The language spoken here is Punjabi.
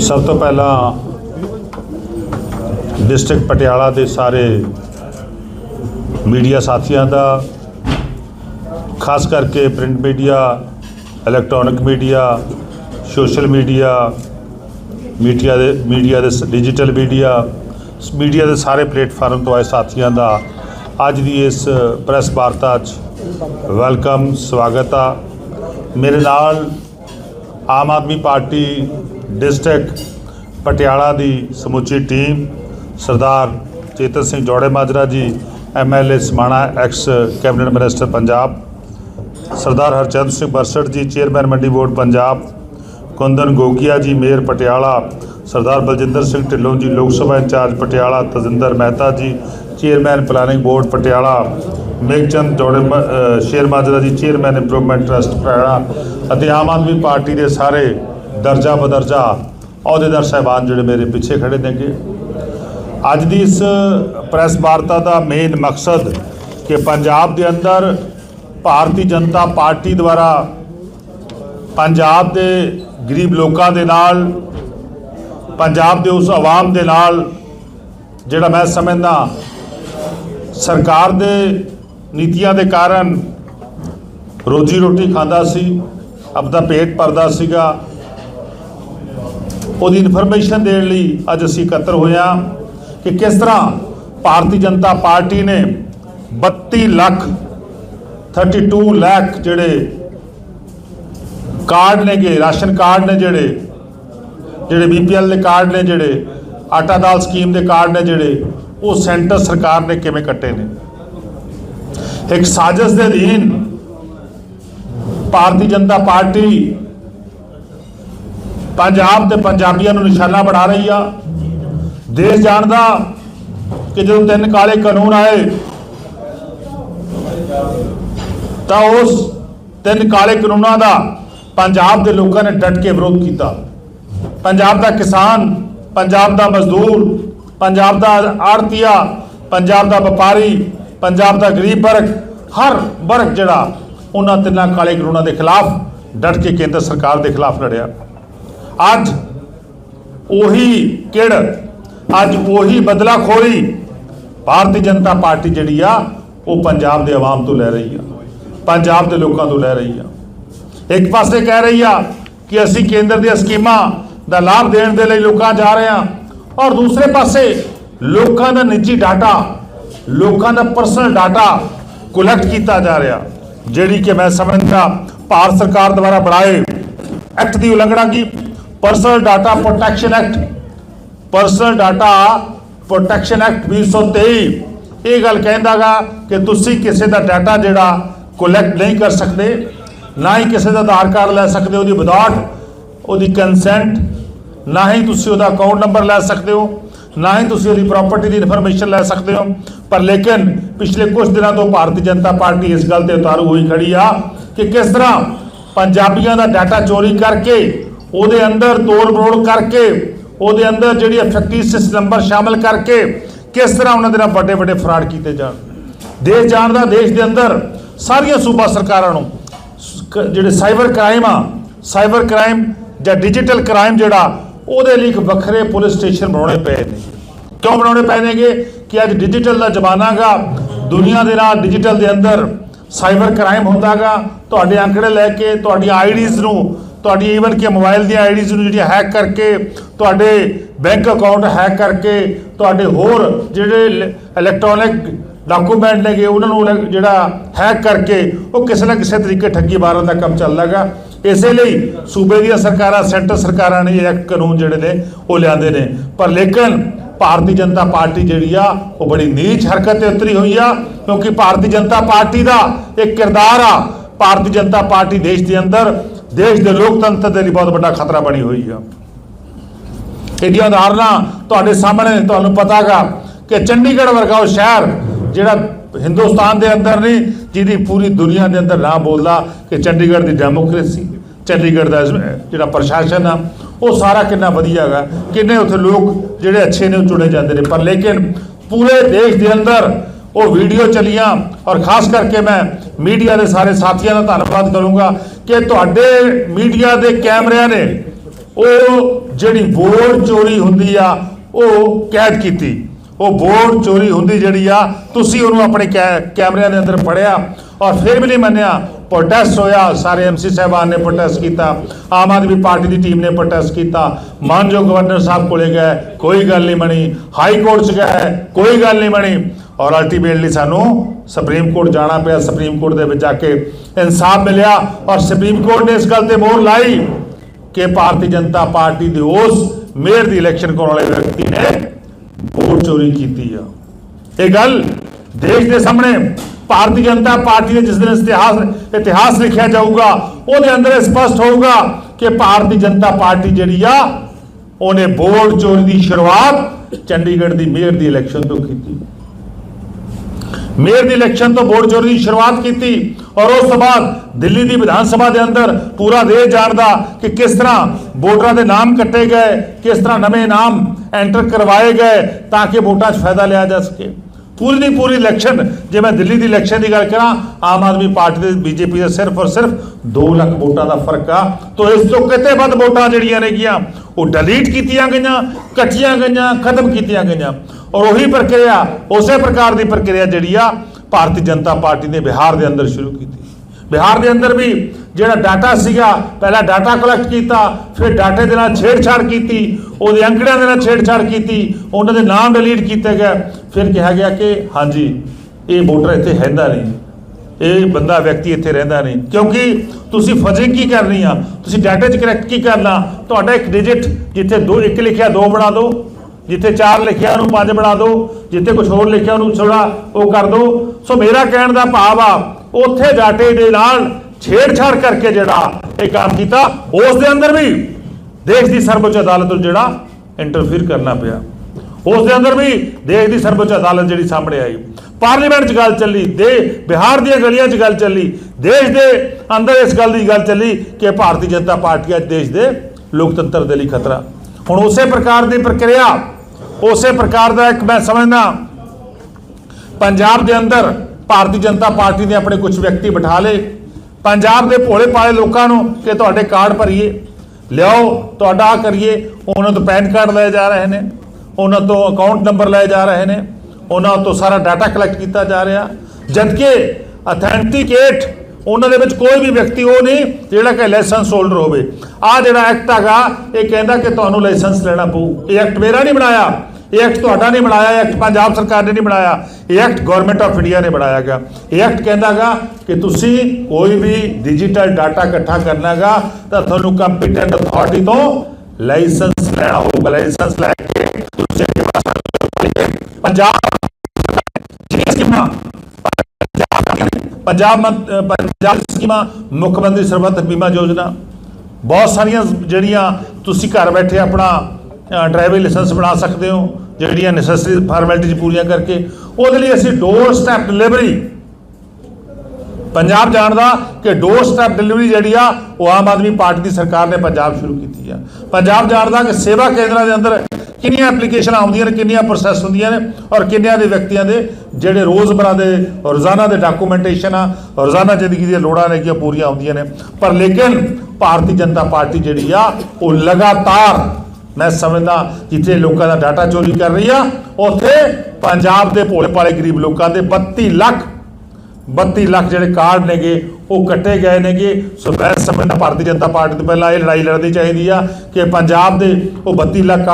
ਸਭ ਤੋਂ ਪਹਿਲਾਂ ਡਿਸਟ੍ਰਿਕਟ ਪਟਿਆਲਾ ਦੇ ਸਾਰੇ ਮੀਡੀਆ ਸਾਥੀਆਂ ਦਾ, ਖਾਸ ਕਰਕੇ print media, electronic media, social media media ਦੇ ਮੀਡੀਆ ਦੇ ਡਿਜੀਟਲ ਮੀਡੀਆ ਮੀਡੀਆ ਦੇ ਸਾਰੇ ਪਲੇਟਫਾਰਮ ਤੋਂ ਆਏ ਸਾਥੀਆਂ ਦਾ ਅੱਜ ਦੀ ਇਸ ਪ੍ਰੈਸ ਵਾਰਤਾ 'ਚ ਵੈਲਕਮ, ਸਵਾਗਤ ਆ। ਮੇਰੇ ਨਾਲ ਆਮ ਆਦਮੀ ਪਾਰਟੀ ਡਿਸਟ੍ਰਿਕਟ ਪਟਿਆਲਾ ਦੀ ਸਮੁੱਚੀ team, Sardar Chetan Singh Joure Majra ji MLA Samana ex cabinet minister Punjab, Sardar Harchand Singh Barsat ji, chairman Mandi board Punjab, Kundan Gogia ji, mayor Patiala, Sardar Baljinder Singh Dhillon ji, Lok Sabha incharge Patiala, Tajinder Mehta ji, chairman planning board Patiala Meghchand Joure Sher Majra ਜੀ, ਚੇਅਰਮੈਨ ਇੰਪਰੂਵਮੈਂਟ ਟਰਸਟ ਪਟਿਆਲਾ ਅਤੇ ਆਮ ਆਦਮੀ ਪਾਰਟੀ ਦੇ ਸਾਰੇ ਦਰਜਾ ਬਦਰਜਾ ਅਹੁਦੇਦਾਰ ਸਾਹਿਬਾਨ ਜਿਹੜੇ ਮੇਰੇ ਪਿੱਛੇ ਖੜੇ ਨੇਗੇ। ਅੱਜ ਦੀ ਇਸ ਪ੍ਰੈਸ ਵਾਰਤਾ ਦਾ ਮੇਨ ਮਕਸਦ ਕਿ ਪੰਜਾਬ ਦੇ ਅੰਦਰ ਭਾਰਤੀ ਜਨਤਾ ਪਾਰਟੀ ਦੁਆਰਾ ਪੰਜਾਬ ਦੇ ਗਰੀਬ ਲੋਕਾਂ ਦੇ ਨਾਲ, ਪੰਜਾਬ ਦੇ ਉਸ ਆਵਾਮ ਦੇ ਨਾਲ ਜਿਹੜਾ ਮੈਂ ਸਮਝਦਾ, ਸਰਕਾਰ ਦੇ ਨੀਤੀਆਂ ਦੇ ਕਾਰਨ ਰੋਜੀ ਰੋਟੀ ਖਾਂਦਾ ਸੀ, ਆਪਦਾ ਪੇਟ ਭਰਦਾ ਸੀਗਾ। ਉਹਦੀ ਇਨਫੋਰਮੇਸ਼ਨ ਦੇਣ ਲਈ ਅੱਜ ਅਸੀਂ ਇਕੱਤਰ ਹੋਏ ਹਾਂ ਕਿ ਕਿਸ ਤਰ੍ਹਾਂ ਭਾਰਤੀ ਜਨਤਾ ਪਾਰਟੀ ਨੇ 32 ਲੱਖ 32 ਲੱਖ ਜਿਹੜੇ ਕਾਰਡ ਨੇਗੇ, ਰਾਸ਼ਨ ਕਾਰਡ ਨੇ ਜਿਹੜੇ ਜਿਹੜੇ ਬੀਪੀਐਲ ਦੇ ਕਾਰਡ ਨੇ ਜਿਹੜੇ, ਆਟਾ ਦਾਲ ਸਕੀਮ ਦੇ ਕਾਰਡ ਨੇ ਜਿਹੜੇ, ਉਹ ਸੈਂਟਰ ਸਰਕਾਰ ਨੇ ਕਿਵੇਂ ਕੱਟੇ ਨੇ? ਇੱਕ ਸਾਜ਼ਿਸ਼ ਦੇ ਅਧੀਨ ਭਾਰਤੀ ਜਨਤਾ ਪਾਰਟੀ ਪੰਜਾਬ ਤੇ ਪੰਜਾਬੀਆਂ ਨੂੰ ਨਿਸ਼ਾਨਾ ਬਣਾ ਰਹੀ ਆ। ਦੇਸ਼ ਜਾਣਦਾ ਕਿ ਜਦੋਂ ਤਿੰਨ ਕਾਲੇ ਕਾਨੂੰਨ ਆਏ, ਤਾਂ ਉਸ ਤਿੰਨ ਕਾਲੇ ਕਾਨੂੰਨਾਂ ਦਾ ਪੰਜਾਬ ਦੇ ਲੋਕਾਂ ਨੇ ਡਟ ਕੇ ਵਿਰੋਧ ਕੀਤਾ। ਪੰਜਾਬ ਦਾ ਕਿਸਾਨ, ਪੰਜਾਬ ਦਾ ਮਜ਼ਦੂਰ, ਪੰਜਾਬ ਦਾ ਆੜਤੀਆ ਪੰਜਾਬ ਦਾ ਵਪਾਰੀ ਪੰਜਾਬ ਦਾ ਗਰੀਬ ਵਰਗ, ਹਰ ਵਰਗ ਜਿਹੜਾ ਉਹਨਾਂ ਤਿੰਨਾਂ ਕਾਲੇ ਕਾਨੂੰਨਾਂ ਦੇ ਖਿਲਾਫ ਡਟ ਕੇ ਕੇਂਦਰ ਸਰਕਾਰ ਦੇ ਖਿਲਾਫ ਲੜਿਆ। ਅੱਜ ਉਹੀ ਕਿੜ ਅੱਜ ਉਹੀ ਬਦਲਾ ਬਦਲਾਖੋਰੀ ਭਾਰਤੀ ਜਨਤਾ ਪਾਰਟੀ ਜਿਹੜੀ ਆ, ਉਹ ਪੰਜਾਬ ਦੇ ਆਵਾਮ ਤੋਂ ਲੈ ਰਹੀ ਆ, ਪੰਜਾਬ ਦੇ ਲੋਕਾਂ ਤੋਂ ਲੈ ਰਹੀ ਆ। ਇੱਕ ਪਾਸੇ ਕਹਿ ਰਹੀ ਆ ਕਿ ਅਸੀਂ ਕੇਂਦਰ ਦੀਆਂ ਸਕੀਮਾਂ ਦਾ ਲਾਭ ਦੇਣ ਦੇ ਲਈ ਲੋਕਾਂ ਜਾ ਰਹੇ ਹਾਂ ਔਰ ਦੂਸਰੇ ਪਾਸੇ ਲੋਕਾਂ ਦਾ ਨਿੱਜੀ ਡਾਟਾ ਲੋਕਾਂ ਦਾ ਪਰਸਨਲ ਡਾਟਾ ਕਲੈਕਟ ਕੀਤਾ ਜਾ ਰਿਹਾ, ਜਿਹੜੀ ਕਿ ਮੈਂ ਸਮਝਦਾ ਭਾਰਤ ਸਰਕਾਰ ਦੁਆਰਾ ਬਣਾਏ ਐਕਟ ਦੀ ਉਲੰਘਣਾ ਕੀ? Personal data protection act personal data protection act 2023 ਇਹ ਗੱਲ ਕਹਿੰਦਾਗਾ ਕਿ ਤੁਸੀਂ ਕਿਸੇ ਦਾ ਡਾਟਾ ਜਿਹੜਾ ਕਲੈਕਟ ਨਹੀਂ ਕਰ ਸਕਦੇ, ਨਾ ਹੀ ਕਿਸੇ ਦਾ ਆਧਾਰ ਕਾਰਡ ਲੈ ਸਕਦੇ ਹੋ ਉਹਦੀ ਵਿਦਆਊਟ ਉਹਦੀ ਕੰਸੈਂਟ ਨਾ ਹੀ ਤੁਸੀਂ ਉਹਦਾ ਅਕਾਊਂਟ ਨੰਬਰ ਲੈ ਸਕਦੇ ਹੋ। ਨਾ ਹੀ ਤੁਸੀਂ ਉਹਦੀ ਪ੍ਰਾਪਰਟੀ ਦੀ ਇਨਫੋਰਮੇਸ਼ਨ ਲੈ ਸਕਦੇ ਹੋ, ਪਰ ਲੇਕਿਨ ਪਿਛਲੇ ਕੁਝ ਦਿਨਾਂ ਤੋਂ ਭਾਰਤੀ ਜਨਤਾ ਪਾਰਟੀ ਇਸ ਗੱਲ ਤੇ ਉਤਾਰੂ ਹੋਈ ਖੜੀ ਆ ਕਿ ਕਿਸ ਤਰ੍ਹਾਂ ਪੰਜਾਬੀਆਂ ਦਾ ਡਾਟਾ ਚੋਰੀ ਕਰਕੇ, ਉਹਦੇ ਅੰਦਰ ਤੋੜ ਮਰੋੜ ਕਰਕੇ, ਉਹਦੇ ਅੰਦਰ ਜਿਹੜੀ ਫੈਕਟੀਸਿਸ ਨੰਬਰ ਸ਼ਾਮਲ ਕਰਕੇ ਕਿਸ ਤਰ੍ਹਾਂ ਉਹਨਾਂ ਦੇ ਨਾਲ ਵੱਡੇ ਵੱਡੇ ਫਰਾਡ ਕੀਤੇ ਜਾਣ। ਦੇਸ਼ ਜਾਣਦਾ ਦੇਸ਼ ਦੇ ਅੰਦਰ ਸਾਰੀਆਂ ਸੂਬਾ ਸਰਕਾਰਾਂ ਨੂੰ ਜਿਹੜੇ ਸਾਈਬਰ ਕ੍ਰਾਈਮ ਆ ਸਾਈਬਰ ਕ੍ਰਾਈਮ ਜਾਂ ਡਿਜੀਟਲ ਕ੍ਰਾਈਮ ਜਿਹੜਾ ਉਹਦੇ ਲਈ ਇੱਕ ਵੱਖਰੇ ਪੁਲਿਸ ਸਟੇਸ਼ਨ ਬਣਾਉਣੇ ਪਏ ਨੇ। ਕਿਉਂ ਬਣਾਉਣੇ ਪਏ ਨੇਗੇ? ਕਿ ਅੱਜ ਡਿਜੀਟਲ ਦਾ ਜ਼ਮਾਨਾ ਗਾ ਦੁਨੀਆ ਦੇ ਨਾਲ ਡਿਜੀਟਲ ਦੇ ਅੰਦਰ ਸਾਈਬਰ ਕ੍ਰਾਈਮ ਹੁੰਦਾਗਾ ਤੁਹਾਡੇ ਅੰਕੜੇ ਲੈ ਕੇ ਤੁਹਾਡੀਆਂ ਆਈਡੀਜ਼ ਨੂੰ, ਤੁਹਾਡੀ ਈਵਨ ਕਿ ਮੋਬਾਈਲ ਦੀਆਂ ਆਈਡੀਜ਼ ਨੂੰ ਜਿਹੜੀਆਂ ਹੈਕ ਕਰਕੇ, ਤੁਹਾਡੇ ਬੈਂਕ ਅਕਾਊਂਟ ਹੈਕ ਕਰਕੇ, ਤੁਹਾਡੇ ਹੋਰ ਜਿਹੜੇ ਇਲੈਕਟ੍ਰੋਨਿਕ ਡਾਕੂਮੈਂਟ ਨੇਗੇ, ਉਹਨਾਂ ਨੂੰ ਲੈ- ਜਿਹੜਾ ਹੈਕ ਕਰਕੇ, ਉਹ ਕਿਸੇ ਨਾ ਕਿਸੇ ਤਰੀਕੇ ਠੱਗੀ ਮਾਰਨ ਦਾ ਕੰਮ ਚੱਲਦਾਗਾ ਇਸੇ ਲਈ ਸੂਬੇ ਦੀਆਂ ਸਰਕਾਰਾਂ, ਸੈਂਟਰ ਸਰਕਾਰਾਂ ਨੇ ਇਹ ਕਾਨੂੰਨ ਜਿਹੜੇ ਨੇ, ਉਹ ਲਿਆਂਦੇ ਨੇ। ਪਰ ਲੇਕਿਨ ਭਾਰਤੀ ਜਨਤਾ ਪਾਰਟੀ ਜਿਹੜੀ ਆ, ਉਹ ਬੜੀ ਨੀਚ ਹਰਕਤ ਤੇ ਉਤਰੀ ਹੋਈ ਆ, ਕਿਉਂਕਿ ਭਾਰਤੀ ਜਨਤਾ ਪਾਰਟੀ ਦਾ ਇੱਕ ਕਿਰਦਾਰ ਆ। ਭਾਰਤੀ ਜਨਤਾ ਪਾਰਟੀ ਦੇਸ਼ ਦੇ ਅੰਦਰ, ਦੇਸ਼ ਦੇ ਲੋਕਤੰਤਰ ਦੇ ਲਈ ਬਹੁਤ ਵੱਡਾ ਖਤਰਾ ਬਣੀ ਹੋਈ ਆ। ਇਹਦੀਆਂ ਉਦਾਹਰਨਾਂ ਤੁਹਾਡੇ ਸਾਹਮਣੇ ਤੁਹਾਨੂੰ ਪਤਾਗਾ ਕਿ ਚੰਡੀਗੜ੍ਹ ਵਰਗਾ ਉਹ ਸ਼ਹਿਰ ਜਿਹੜਾ ਹਿੰਦੁਸਤਾਨ ਦੇ ਅੰਦਰ ਨਹੀਂ, ਜਿਹਦੀ ਪੂਰੀ ਦੁਨੀਆ ਦੇ ਅੰਦਰ ਨਾ ਬੋਲਦਾ, ਕਿ ਚੰਡੀਗੜ੍ਹ ਦੀ ਡੈਮੋਕ੍ਰੇਸੀ। ਚੰਡੀਗੜ੍ਹ ਦਾ ਜਿਹੜਾ ਪ੍ਰਸ਼ਾਸਨ ਆ, ਉਹ ਸਾਰਾ ਕਿੰਨਾ ਵਧੀਆ ਹੈਗਾ। ਕਿੰਨੇ ਉੱਥੇ ਲੋਕ ਜਿਹੜੇ ਅੱਛੇ ਨੇ, ਉਹ ਚੁਣੇ ਜਾਂਦੇ ਨੇ। ਪਰ ਲੇਕਿਨ ਪੂਰੇ ਦੇਸ਼ ਦੇ ਅੰਦਰ ਉਹ ਵੀਡੀਓ ਚਲੀਆਂ ਔਰ ਖਾਸ ਕਰਕੇ ਮੈਂ ਮੀਡੀਆ ਦੇ ਸਾਰੇ ਸਾਥੀਆਂ ਦਾ ਧੰਨਵਾਦ ਕਰੂੰਗਾ ਕਿ ਤੁਹਾਡੇ ਮੀਡੀਆ ਦੇ ਕੈਮਰਿਆਂ ਨੇ ਉਹ ਜਿਹੜੀ ਵੋਟ ਚੋਰੀ ਹੁੰਦੀ ਆ, ਉਹ ਕੈਦ ਕੀਤੀ। ਉਹ ਵੋਟ ਚੋਰੀ ਹੁੰਦੀ ਜਿਹੜੀ ਆ, ਤੁਸੀਂ ਉਹਨੂੰ ਆਪਣੇ ਕੈ- ਕੈਮਰਿਆਂ ਦੇ ਅੰਦਰ ਫੜਿਆ ਔਰ ਫਿਰ ਵੀ ਨਹੀਂ ਮੰਨਿਆ ਪ੍ਰੋਟੈਸਟ ਹੋਇਆ, ਸਾਰੇ ਐਮਸੀ ਸਾਹਿਬਾਨ ਨੇ ਪ੍ਰੋਟੈਸਟ ਕੀਤਾ, ਆਮ ਆਦਮੀ ਪਾਰਟੀ ਦੀ ਟੀਮ ਨੇ ਪ੍ਰੋਟੈਸਟ ਕੀਤਾ, ਮਾਨਯੋਗ ਗਵਰਨਰ ਸਾਹਿਬ ਕੋਲੇ ਗਏ, ਕੋਈ ਗੱਲ ਨਹੀਂ ਬਣੀ ਹਾਈ ਕੋਰਟ 'ਚ ਗਏ, ਕੋਈ ਗੱਲ ਨਹੀਂ ਬਣੀ। ਔਰ ਅਲਟੀਮੇਟਲੀ ਸਾਨੂੰ ਸੁਪਰੀਮ ਕੋਰਟ ਜਾਣਾ ਪਿਆ ਸੁਪਰੀਮ ਕੋਰਟ ਦੇ ਵਿੱਚ ਜਾ ਕੇ ਇਨਸਾਫ ਮਿਲਿਆ ਔਰ ਸੁਪਰੀਮ ਕੋਰਟ ਨੇ ਇਸ ਗੱਲ ਤੇ ਮੋਹਰ ਲਾਈ ਕਿ ਭਾਰਤੀ ਜਨਤਾ ਪਾਰਟੀ ਦੇ ਉਸ ਮੇਅਰ ਦੀ ਇਲੈਕਸ਼ਨ ਕਰਾਉਣ ਵਾਲੇ ਵਿਅਕਤੀ ਨੇ ਵੋਟ ਚੋਰੀ ਕੀਤੀ ਆ। ਇਹ ਗੱਲ ਦੇਸ਼ ਦੇ ਸਾਹਮਣੇ ਭਾਰਤੀ ਜਨਤਾ ਪਾਰਟੀ ਦੇ ਜਿਸ ਦਿਨ ਇਤਿਹਾਸ ਇਤਿਹਾਸ ਲਿਖਿਆ ਜਾਊਗਾ, ਉਹਦੇ ਅੰਦਰ ਇਹ ਸਪਸ਼ਟ ਹੋਊਗਾ ਕਿ ਭਾਰਤੀ ਜਨਤਾ ਪਾਰਟੀ ਜਿਹੜੀ ਆ, ਉਹਨੇ ਵੋਟ ਚੋਰੀ ਦੀ ਸ਼ੁਰੂਆਤ ਚੰਡੀਗੜ੍ਹ ਦੀ ਮੇਅਰ ਦੀ ਇਲੈਕਸ਼ਨ ਤੋਂ ਕੀਤੀ। ਮੇਅਰ ਦੀ ਇਲੈਕਸ਼ਨ ਤੋਂ ਵੋਟ ਚੋਰੀ ਦੀ ਸ਼ੁਰੂਆਤ ਕੀਤੀ ਔਰ ਉਸ ਤੋਂ ਬਾਅਦ ਦਿੱਲੀ ਦੀ ਵਿਧਾਨ ਸਭਾ ਦੇ ਅੰਦਰ ਪੂਰਾ ਦੇਸ਼ ਜਾਣਦਾ ਕਿ ਕਿਸ ਤਰ੍ਹਾਂ ਵੋਟਰਾਂ ਦੇ ਨਾਮ ਕੱਟੇ ਗਏ, ਕਿਸ ਤਰ੍ਹਾਂ ਨਵੇਂ ਨਾਮ ਐਂਟਰ ਕਰਵਾਏ ਗਏ ਤਾਂ ਕਿ ਵੋਟਾਂ 'ਚ ਫਾਇਦਾ ਲਿਆ ਜਾ ਸਕੇ। ਪੂਰੀ ਦੀ ਪੂਰੀ ਇਲੈਕਸ਼ਨ ਜੇ ਮੈਂ ਦਿੱਲੀ ਦੀ ਇਲੈਕਸ਼ਨ ਦੀ ਗੱਲ ਕਰਾਂ, ਆਮ ਆਦਮੀ ਪਾਰਟੀ ਦੇ ਬੀਜੇਪੀ ਦਾ ਸਿਰਫ ਔਰ ਸਿਰਫ 2 ਲੱਖ ਵੋਟਾਂ ਦਾ ਫ਼ਰਕ ਆ। ਤੋਂ ਇਸ ਤੋਂ ਕਿਤੇ ਵੱਧ ਵੋਟਾਂ ਜਿਹੜੀਆਂ ਨੇਗੀਆਂ ਉਹ ਡਿਲੀਟ ਕੀਤੀਆਂ ਗਈਆਂ, ਕੱਟੀਆਂ ਗਈਆਂ, ਖਤਮ ਕੀਤੀਆਂ ਗਈਆਂ। ਔਰ ਉਹੀ ਪ੍ਰਕਿਰਿਆ, ਉਸੇ ਪ੍ਰਕਾਰ ਦੀ ਪ੍ਰਕਿਰਿਆ ਜਿਹੜੀ ਆ, ਭਾਰਤੀ ਜਨਤਾ ਪਾਰਟੀ ਨੇ ਬਿਹਾਰ ਦੇ ਅੰਦਰ ਸ਼ੁਰੂ ਕੀਤੀ। ਬਿਹਾਰ ਦੇ ਅੰਦਰ ਵੀ ਜਿਹੜਾ ਡਾਟਾ ਸੀਗਾ, ਪਹਿਲਾਂ ਡਾਟਾ ਕਲੈਕਟ ਕੀਤਾ, ਫਿਰ ਡਾਟੇ ਦੇ ਨਾਲ ਛੇੜਛਾੜ ਕੀਤੀ, ਉਹਦੇ ਅੰਕੜਿਆਂ ਦੇ ਨਾਲ ਛੇੜਛਾੜ ਕੀਤੀ, ਉਹਨਾਂ ਦੇ ਨਾਮ ਡਿਲੀਟ ਕੀਤੇ ਗਏ। ਫਿਰ ਕਿਹਾ ਗਿਆ ਕਿ ਹਾਂਜੀ, ਇਹ ਵੋਟਰ ਇੱਥੇ ਰਹਿੰਦਾ ਨਹੀਂ। ਇਹ ਬੰਦਾ, ਵਿਅਕਤੀ ਇੱਥੇ ਰਹਿੰਦਾ ਨਹੀਂ। ਕਿਉਂਕਿ ਤੁਸੀਂ ਫਜ਼ਿੰਗ ਕੀ ਕਰਨੀ ਆ? ਤੁਸੀਂ ਡਾਟਾ 'ਚ ਕਰੈਕਟ ਕੀ ਕਰਨਾ? ਤੁਹਾਡਾ ਇੱਕ ਡਿਜਿਟ ਜਿੱਥੇ ਦੋ, ਇੱਕ ਲਿਖਿਆ ਦੋ ਬਣਾ ਦਿਓ ਜਿੱਥੇ ਚਾਰ ਲਿਖਿਆ ਉਹਨੂੰ ਪੰਜ ਬਣਾ ਦਿਓ ਜਿੱਥੇ ਕੁਝ ਹੋਰ ਲਿਖਿਆ ਉਹਨੂੰ ਥੋੜਾ ਉਹ ਕਰ ਦਿਓ ਸੋ ਮੇਰਾ ਕਹਿਣ ਦਾ ਭਾਵ ਆ ਉੱਥੇ ਡਾਟੇ ਦੇ ਨਾਲ ਛੇੜਛਾੜ ਕਰਕੇ ਜਿਹੜਾ ਇਹ ਕੰਮ ਕੀਤਾ, ਉਸ ਦੇ ਅੰਦਰ ਵੀ ਦੇਸ਼ ਦੀ ਸਰਵਉੱਚ ਅਦਾਲਤ ਨੂੰ ਜਿਹੜਾ ਇੰਟਰਫੀਅਰ ਕਰਨਾ ਪਿਆ। ਉਸ ਦੇ ਅੰਦਰ ਵੀ ਦੇਸ਼ ਦੀ ਸਰਵਉੱਚ ਅਦਾਲਤ ਜਿਹੜੀ ਸਾਹਮਣੇ ਆਈ। ਪਾਰਲੀਮੈਂਟ 'ਚ ਗੱਲ ਚੱਲੀ, ਦੇ ਬਿਹਾਰ ਦੀਆਂ ਗਲੀਆਂ 'ਚ ਗੱਲ ਚੱਲੀ, ਦੇਸ਼ ਦੇ ਅੰਦਰ ਇਸ ਗੱਲ ਦੀ ਗੱਲ ਚੱਲੀ ਕਿ ਭਾਰਤੀ ਜਨਤਾ ਪਾਰਟੀ ਅੱਜ ਦੇਸ਼ ਦੇ ਲੋਕਤੰਤਰ ਦੇ ਲਈ ਖਤਰਾ। ਹੁਣ ਉਸੇ ਪ੍ਰਕਾਰ ਦੀ ਪ੍ਰਕਿਰਿਆ, ਉਸੇ ਪ੍ਰਕਾਰ ਦਾ ਇੱਕ ਮੈਂ ਸਮਝਦਾ, ਪੰਜਾਬ ਦੇ ਅੰਦਰ ਭਾਰਤੀ ਜਨਤਾ ਪਾਰਟੀ ਦੇ ਆਪਣੇ ਕੁਝ ਵਿਅਕਤੀ ਬਿਠਾ ਲਏ। ਪੰਜਾਬ ਦੇ ਭੋਲੇ ਪਾਲੇ ਲੋਕਾਂ ਨੂੰ ਕਿ ਤੁਹਾਡੇ ਕਾਰਡ ਭਰੀਏ, ਲਿਆਓ, ਤੁਹਾਡਾ ਆਹ ਕਰੀਏ, ਉਹਨਾਂ ਤੋਂ ਪੈਨ ਕਾਰਡ ਲਏ ਜਾ ਰਹੇ ਨੇ, ਉਹਨਾਂ ਤੋਂ ਅਕਾਊਂਟ ਨੰਬਰ ਲਏ ਜਾ ਰਹੇ ਨੇ, ਉਹਨਾਂ ਤੋਂ ਸਾਰਾ ਡਾਟਾ ਕਲੈਕਟ ਕੀਤਾ ਜਾ ਰਿਹਾ। ਜਦਕਿ ਅਥੈਂਟੀਕੇਟ ਉਹਨਾਂ ਦੇ ਵਿੱਚ ਕੋਈ ਵੀ ਵਿਅਕਤੀ ਉਹ ਨਹੀਂ ਜਿਹੜਾ ਕਿ ਲਾਇਸੈਂਸ ਹੋਲਡਰ ਹੋਵੇ। ਆ ਜਿਹੜਾ ਐਕਟ ਹੈਗਾ, ਇਹ ਕਹਿੰਦਾ ਕਿ ਤੁਹਾਨੂੰ ਲਾਇਸੈਂਸ ਲੈਣਾ ਪਊ। ਇਹ ਐਕਟ ਮੇਰਾ ਨਹੀਂ ਬਣਾਇਆ। ਇਹ ਐਕਟ ਤੁਹਾਡਾ ਨਹੀਂ ਬਣਾਇਆ, ਇਹ ਐਕਟ ਪੰਜਾਬ ਸਰਕਾਰ ਨੇ ਨਹੀਂ ਬਣਾਇਆ, ਇਹ ਐਕਟ ਗਵਰਨਮੈਂਟ ਆਫ ਇੰਡੀਆ ਨੇ ਬਣਾਇਆ ਗਾ ਇਹ ਐਕਟ ਕਹਿੰਦਾਗਾ ਕਿ ਤੁਸੀਂ ਕੋਈ ਵੀ ਡਿਜੀਟਲ ਡਾਟਾ ਇਕੱਠਾ ਕਰਨਾਗਾ ਤਾਂ ਤੁਹਾਨੂੰ ਕੰਪੀਟੈਂਟ ਅਥਾਰਟੀ ਤੋਂ ਲਾਇਸੈਂਸ ਲੈਣਾ ਹੋਊਗਾ। ਲਾਇਸੈਂਸ ਲੈ ਕੇ ਤੁਸੀਂ ਪੰਜਾਬ ਜਿਹੜੀਆਂ ਸਕੀਮਾਂ, ਪੰਜਾਬ ਮੰਤ- ਪੰਜਾਬ ਸਕੀਮਾਂ, ਮੁੱਖ ਮੰਤਰੀ ਸਰਬੱਤ ਬੀਮਾ ਯੋਜਨਾ, ਬਹੁਤ ਸਾਰੀਆਂ ਜਿਹੜੀਆਂ ਤੁਸੀਂ ਘਰ ਬੈਠੇ ਆਪਣਾ ਡਰਾਈਵਿੰਗ ਲਾਇਸੈਂਸ ਬਣਾ ਸਕਦੇ ਹੋ। ਜਿਹੜੀਆਂ ਨੈਸੈਸਰੀ ਫਾਰਮੈਲਿਟੀਜ਼ ਪੂਰੀਆਂ ਕਰਕੇ, ਉਹਦੇ ਲਈ ਅਸੀਂ ਡੋਰ ਸਟੈਪ ਡਿਲੀਵਰੀ ਪੰਜਾਬ ਜਾਣਦਾ ਕਿ ਡੋਰ ਸਟੈਪ ਡਿਲੀਵਰੀ ਜਿਹੜੀ ਆ, ਉਹ ਆਮ ਆਦਮੀ ਪਾਰਟੀ ਦੀ ਸਰਕਾਰ ਨੇ ਪੰਜਾਬ ਸ਼ੁਰੂ ਕੀਤੀ ਆ। ਪੰਜਾਬ ਜਾਣਦਾ ਕਿ ਸੇਵਾ ਕੇਂਦਰਾਂ ਦੇ ਅੰਦਰ ਕਿੰਨੀਆਂ ਐਪਲੀਕੇਸ਼ਨਾਂ ਆਉਂਦੀਆਂ ਨੇ, ਕਿੰਨੀਆਂ ਪ੍ਰੋਸੈਸ ਹੁੰਦੀਆਂ ਨੇ ਔਰ ਕਿੰਨਿਆਂ ਦੇ ਵਿਅਕਤੀਆਂ ਦੇ ਜਿਹੜੇ ਰੋਜ਼ਮਰਾ ਦੇ ਰੋਜ਼ਾਨਾ ਦੇ ਡਾਕੂਮੈਂਟੇਸ਼ਨ ਆ, ਰੋਜ਼ਾਨਾ ਜ਼ਿੰਦਗੀ ਦੀਆਂ ਲੋੜਾਂ ਨੇ ਕਿ ਪੂਰੀਆਂ ਹੁੰਦੀਆਂ ਨੇ। ਪਰ ਲੇਕਿਨ ਭਾਰਤੀ ਜਨਤਾ ਪਾਰਟੀ ਜਿਹੜੀ ਆ, ਉਹ ਲਗਾਤਾਰ ਮੈਂ ਸਮਝਦਾ ਜਿੱਥੇ ਲੋਕਾਂ ਦਾ ਡਾਟਾ ਚੋਰੀ ਕਰ ਰਹੀ ਆ, ਉੱਥੇ ਪੰਜਾਬ ਦੇ ਭੋਲੇ ਭਾਲੇ ਗਰੀਬ ਲੋਕਾਂ ਦੇ 32 ਲੱਖ 32 ਲੱਖ ਜਿਹੜੇ ਕਾਰਡ ਨੇਗੇ, ਉਹ ਕੱਟੇ ਗਏ ਨੇਗੇ। ਸੋ ਮੈਂ ਸਮਝਦਾ ਭਾਰਤੀ ਜਨਤਾ ਪਾਰਟੀ ਤੋਂ ਪਹਿਲਾਂ ਇਹ ਲੜਾਈ ਲੜਨੀ ਚਾਹੀਦੀ ਆ ਕਿ ਪੰਜਾਬ ਦੇ ਉਹ 32 ਲੱਖ